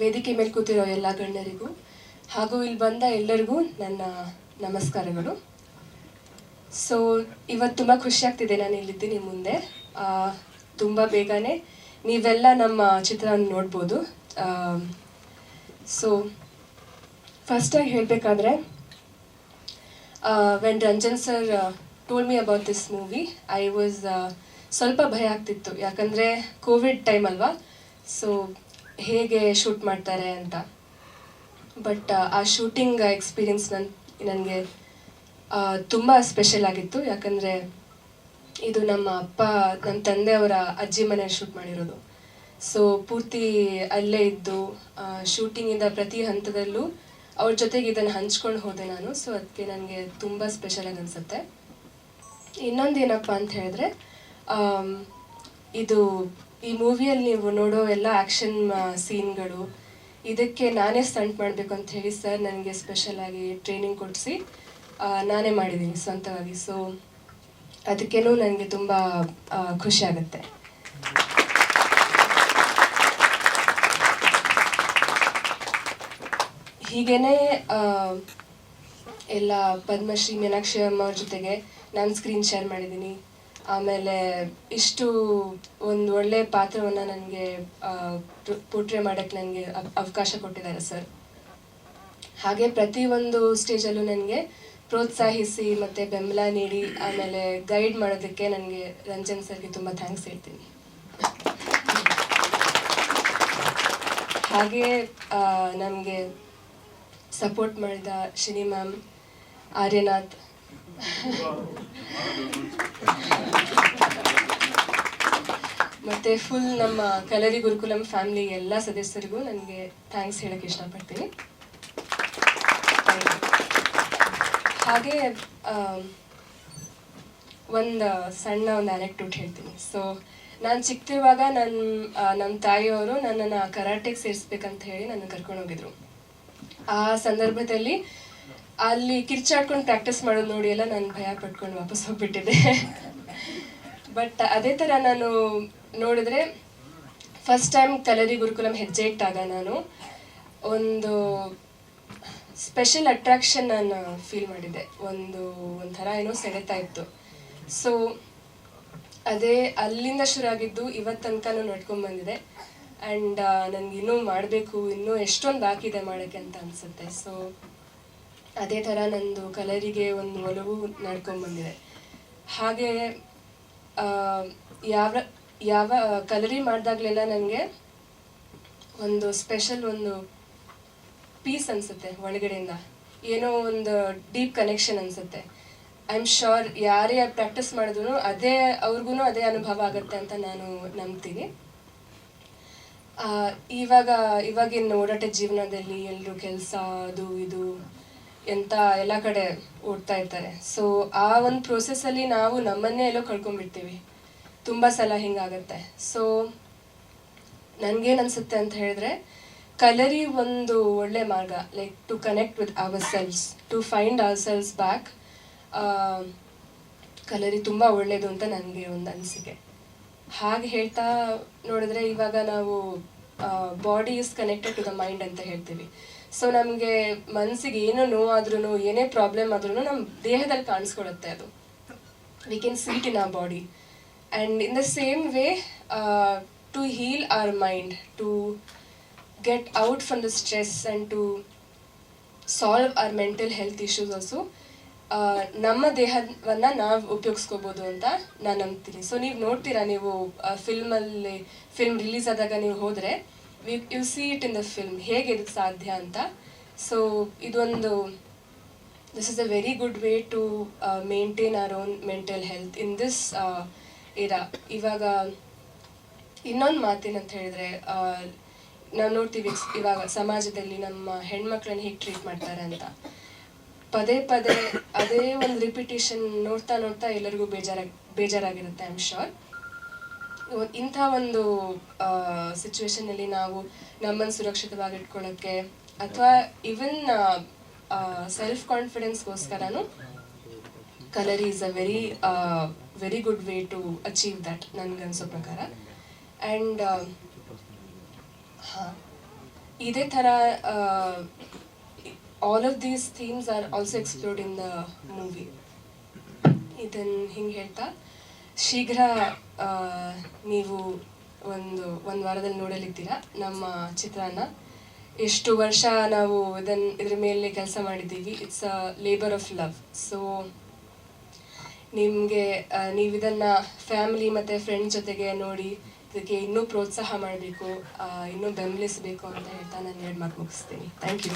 ವೇದಿಕೆ ಮೇಲೆ ಕೂತಿರೋ ಎಲ್ಲ ಗಣ್ಯರಿಗೂ ಹಾಗೂ ಇಲ್ಲಿ ಬಂದ ಎಲ್ಲರಿಗೂ ನನ್ನ ನಮಸ್ಕಾರಗಳು. ಸೊ ಇವತ್ತು ತುಂಬ ಖುಷಿ ಆಗ್ತಿದೆ ನಾನು ಇಲ್ಲಿದ್ದೀನಿ ಮುಂದೆ. ತುಂಬ ಬೇಗನೆ ನೀವೆಲ್ಲ ನಮ್ಮ ಚಿತ್ರವನ್ನು ನೋಡ್ಬೋದು. ಸೊ ಫಸ್ಟಾಗಿ ಹೇಳಬೇಕಾದ್ರೆ when Ranjan sir told me about this movie I was ಸ್ವಲ್ಪ ಭಯ ಆಗ್ತಿತ್ತು. ಯಾಕಂದರೆ ಕೋವಿಡ್ ಟೈಮ್ ಅಲ್ವಾ? ಸೊ ಹೇಗೆ ಶೂಟ್ ಮಾಡ್ತಾರೆ ಅಂತ. ಬಟ್ ಆ ಶೂಟಿಂಗ್ ಎಕ್ಸ್ಪೀರಿಯನ್ಸ್ ನನ್ನ ನನಗೆ ತುಂಬ ಸ್ಪೆಷಲ್ ಆಗಿತ್ತು. ಯಾಕಂದರೆ ಇದು ನಮ್ಮ ಅಪ್ಪ ನಮ್ಮ ತಂದೆಯವರ ಅಜ್ಜಿ ಮನೆಯಲ್ಲಿ ಶೂಟ್ ಮಾಡಿರೋದು. ಸೊ ಪೂರ್ತಿ ಅಲ್ಲೇ ಇದ್ದು ಶೂಟಿಂಗಿಂದ ಪ್ರತಿ ಹಂತದಲ್ಲೂ ಅವ್ರ ಜೊತೆಗೆ ಇದನ್ನು ಹಂಚ್ಕೊಂಡು ಹೋದೆ ನಾನು. ಸೊ ಅದಕ್ಕೆ ನನಗೆ ತುಂಬ ಸ್ಪೆಷಲ್ ಆಗಿ ಅನಿಸುತ್ತೆ. ಇನ್ನೊಂದು ಏನಪ್ಪ ಅಂತ ಹೇಳಿದ್ರೆ ಇದು ಈ ಮೂವಿಯಲ್ಲಿ ನೀವು ನೋಡೋ ಎಲ್ಲ ಆ್ಯಕ್ಷನ್ ಸೀನ್ಗಳು, ಇದಕ್ಕೆ ನಾನೇ ಸ್ಟಂಟ್ ಮಾಡಬೇಕು ಅಂತ ಹೇಳಿ ಸರ್ ನನಗೆ ಸ್ಪೆಷಲ್ ಆಗಿ ಟ್ರೈನಿಂಗ್ ಕೊಡಿಸಿ ನಾನೇ ಮಾಡಿದ್ದೀನಿ ಸ್ವಂತವಾಗಿ. ಸೊ ಅದಕ್ಕೇನು ನನಗೆ ತುಂಬ ಖುಷಿ ಆಗುತ್ತೆ. ಹೀಗೇನೆ ಎಲ್ಲ ಪದ್ಮಶ್ರೀ ಮೀನಾಕ್ಷಿ ಅಮ್ಮ ಅವ್ರ ಜೊತೆಗೆ ನಾನು ಸ್ಕ್ರೀನ್ ಶೇರ್ ಮಾಡಿದ್ದೀನಿ. ಆಮೇಲೆ ಇಷ್ಟು ಒಂದು ಒಳ್ಳೆ ಪಾತ್ರವನ್ನು ನನಗೆ ಪೋಟ್ರೆ ಮಾಡೋಕ್ಕೆ ನನಗೆ ಅವಕಾಶ ಕೊಟ್ಟಿದ್ದಾರೆ ಸರ್. ಹಾಗೆ ಪ್ರತಿಯೊಂದು ಸ್ಟೇಜಲ್ಲೂ ನನಗೆ ಪ್ರೋತ್ಸಾಹಿಸಿ ಮತ್ತು ಬೆಂಬಲ ನೀಡಿ ಆಮೇಲೆ ಗೈಡ್ ಮಾಡೋದಕ್ಕೆ ನನಗೆ ರಂಜನ್ ಸರ್ಗೆ ತುಂಬ ಥ್ಯಾಂಕ್ಸ್ ಹೇಳ್ತೀನಿ. ಹಾಗೆ ನಮಗೆ ಸಪೋರ್ಟ್ ಮಾಡಿದ ಶಿನಿ ಮ್ಯಾಮ್ ಆರ್ಯನಾಥ್ ಮತ್ತೆ ಫುಲ್ ನಮ್ಮ ಕಲರಿ ಗುರುಕುಲಂ ಫ್ಯಾಮಿಲಿ ಎಲ್ಲ ಸದಸ್ಯರಿಗೂ ನನಗೆ ಥ್ಯಾಂಕ್ಸ್ ಹೇಳಕ್ಕೆ ಇಷ್ಟಪಡ್ತೀನಿ. ಹಾಗೆ ಒಂದು ಸಣ್ಣ ಒಂದು ಅನೆಕ್ಟೋಟ್ ಹೇಳ್ತೀನಿ. ಸೊ ನಾನು ಚಿಕ್ಕಿರುವಾಗ ನನ್ನ ನಮ್ಮ ತಾಯಿಯವರು ನನ್ನನ್ನು ಕರಾಟೆಗೆ ಸೇರಿಸ್ಬೇಕಂತ ಹೇಳಿ ನನ್ನ ಕರ್ಕೊಂಡು ಹೋಗಿದ್ರು. ಆ ಸಂದರ್ಭದಲ್ಲಿ ಅಲ್ಲಿ ಕಿರ್ಚಾಡ್ಕೊಂಡು ಪ್ರಾಕ್ಟೀಸ್ ಮಾಡೋದು ನೋಡಿ ಎಲ್ಲ ನಾನು ಭಯ ಪಟ್ಕೊಂಡು ವಾಪಸ್ ಹೋಗ್ಬಿಟ್ಟಿದ್ದೆ. ಬಟ್ ಅದೇ ಥರ ನಾನು ನೋಡಿದ್ರೆ ಫಸ್ಟ್ ಟೈಮ್ ಕಲರಿ ಗುರುಕುಲಂ ಹೆಜ್ಜೆ ಇಟ್ಟಾಗ ನಾನು ಒಂದು ಸ್ಪೆಷಲ್ ಅಟ್ರಾಕ್ಷನ್ ನಾನು ಫೀಲ್ ಮಾಡಿದ್ದೆ. ಒಂದು, ಒಂಥರ ಏನೋ ಸೆಳೆತಾ ಇತ್ತು. ಸೊ ಅದೇ ಅಲ್ಲಿಂದ ಶುರು ಆಗಿದ್ದು ಇವತ್ತು ತನಕನೂ ನಡ್ಕೊಂಡ್ ಬಂದಿದೆ. ಆ್ಯಂಡ್ ನನಗೆ ಇನ್ನೂ ಮಾಡಬೇಕು, ಇನ್ನೂ ಎಷ್ಟೊಂದು ಬಾಕಿ ಇದೆ ಮಾಡೋಕ್ಕೆ ಅಂತ ಅನಿಸುತ್ತೆ. ಸೊ ಅದೇ ಥರ ನಂದು ಕಲರಿಗೆ ಒಂದು ಒಲವು ನಡ್ಕೊಂಡ್ಬಂದಿದೆ ಹಾಗೆ ಯಾವ ಯಾವ, ಕಲರಿ ಮಾಡಿದಾಗಲೆಲ್ಲ ನನಗೆ ಒಂದು ಸ್ಪೆಷಲ್ ಒಂದು ಪೀಸ್ ಅನಿಸುತ್ತೆ ಒಳಗಡೆಯಿಂದ. ಏನೋ ಒಂದು ಡೀಪ್ ಕನೆಕ್ಷನ್ ಅನಿಸುತ್ತೆ. ಐ ಆಮ್ ಶೋರ್ ಯಾರೇ ಪ್ರಾಕ್ಟೀಸ್ ಮಾಡಿದ್ರು ಅದೇ ಅವ್ರಿಗೂ ಅದೇ ಅನುಭವ ಆಗುತ್ತೆ ಅಂತ ನಾನು ನಂಬ್ತೀನಿ. ಇವಾಗ, ಇವಾಗಿನ ಓಡಾಟ ಜೀವನದಲ್ಲಿ ಎಲ್ಲರೂ ಕೆಲಸ, ಅದು, ಇದು ಎಂತ ಎಲ್ಲ ಕಡೆ ಓಡ್ತಾ ಇರ್ತಾರೆ ಸೊ ಆ ಒಂದು ಪ್ರೋಸೆಸ್ಸಲ್ಲಿ ನಾವು ನಮ್ಮನ್ನೇ ಎಲ್ಲೋ ಕಳ್ಕೊಂಡ್ಬಿಡ್ತೀವಿ. ತುಂಬ ಸಲ ಹಿಂಗಾಗತ್ತೆ. ಸೊ ನನಗೇನು ಅನ್ಸುತ್ತೆ ಅಂತ ಹೇಳಿದ್ರೆ, ಕಲರಿ ಒಂದು ಒಳ್ಳೆ ಮಾರ್ಗ like to connect with ourselves to find ourselves back Kalari ತುಂಬ ಒಳ್ಳೆಯದು ಅಂತ ನನಗೆ ಒಂದು ಅನಿಸಿಕೆ. ಹಾಗೆ ಹೇಳ್ತಾ ನೋಡಿದ್ರೆ ಇವಾಗ ನಾವು body is connected to the mind ಅಂತ ಹೇಳ್ತೀವಿ. ಸೊ ನಮಗೆ ಮನಸ್ಸಿಗೆ ಏನೋ ನೋವಾದ್ರೂ ಏನೇ ಪ್ರಾಬ್ಲಮ್ ಆದ್ರೂ ನಮ್ಮ ದೇಹದಲ್ಲಿ ಕಾಣಿಸ್ಕೊಡುತ್ತೆ ಅದು. We can see in in body and in the same way to heal to mind to mind out get the stress and to solve to mental health issues also ನಮ್ಮ ದೇಹವನ್ನ ನಾವು ಉಪಯೋಗಿಸ್ಕೋಬೋದು ಅಂತ ನಾನು ನಂಬ್ತೀನಿ. ಸೊ ನೀವು ನೋಡ್ತೀರಾ ನೀವು ಫಿಲ್ಮಲ್ಲಿ ಫಿಲ್ಮ್ ರಿಲೀಸ್ ಆದಾಗ ನೀವು ಹೋದರೆ you see it in the film ಹೇಗೆ ಇದಕ್ಕೆ ಸಾಧ್ಯ ಅಂತ? ಸೊ ಇದೊಂದು this is a very good way to maintain our own mental health in this era. ಇವಾಗ, ಇನ್ನೊಂದು ಮಾತೇನಂತ ಹೇಳಿದ್ರೆ ನಾವು ನೋಡ್ತೀವಿ, ಇವಾಗ ಸಮಾಜದಲ್ಲಿ ನಮ್ಮ ಹೆಣ್ಮಕ್ಳನ್ನ ಹೇಗೆ ಟ್ರೀಟ್ ಮಾಡ್ತಾರೆ ಅಂತ. ಪದೇ ಪದೇ ಅದೇ ಒಂದು ರಿಪಿಟೇಷನ್ ನೋಡ್ತಾ ನೋಡ್ತಾ ಎಲ್ಲರಿಗೂ ಬೇಜಾರಾಗಿ, ಬೇಜಾರಾಗಿರುತ್ತೆ ಐ ಆಮ್ ಶೋರ್ ಇಂಥ ಒಂದು ಸಿಚುವೇಶನಲ್ಲಿ ನಾವು ನಮ್ಮನ್ನು ಸುರಕ್ಷಿತವಾಗಿ ಇಟ್ಕೊಳ್ಳೋಕ್ಕೆ ಅಥವಾ even self ಕಾನ್ಫಿಡೆನ್ಸ್ಗೋಸ್ಕರನು Kalari is a very very good way to achieve that ನನಗನ್ಸೋ ಪ್ರಕಾರ. ಆ್ಯಂಡ್ ಹಾಂ, ಇದೇ ಥರ all of these themes are also explored in the movie ಇದನ್ನು ಹಿಂಗೆ ಹೇಳ್ತಾ ಶೀಘ್ರ ನೀವು ಒಂದು ಒಂದು ವಾರದಲ್ಲಿ ನೋಡಲಿದ್ದೀರಾ ನಮ್ಮ ಚಿತ್ರಾನ್ನ? ಎಷ್ಟು ವರ್ಷ ನಾವು ಇದನ್ನು ಇದ್ರ ಮೇಲೆ ಕೆಲಸ ಮಾಡಿದ್ದೀವಿ. It's a labour of love so ನಿಮಗೆ ನೀವು ಇದನ್ನು ಫ್ಯಾಮಿಲಿ ಮತ್ತು ಫ್ರೆಂಡ್ ಜೊತೆಗೆ ನೋಡಿ, ಇದಕ್ಕೆ ಇನ್ನೂ ಪ್ರೋತ್ಸಾಹ ಮಾಡಬೇಕು ಇನ್ನೂ ಬೆಂಬಲಿಸಬೇಕು ಅಂತ ಹೇಳ್ತಾ ನಾನು ಎರಡು ಮಾತು ಮುಗಿಸ್ತೀನಿ. Thank you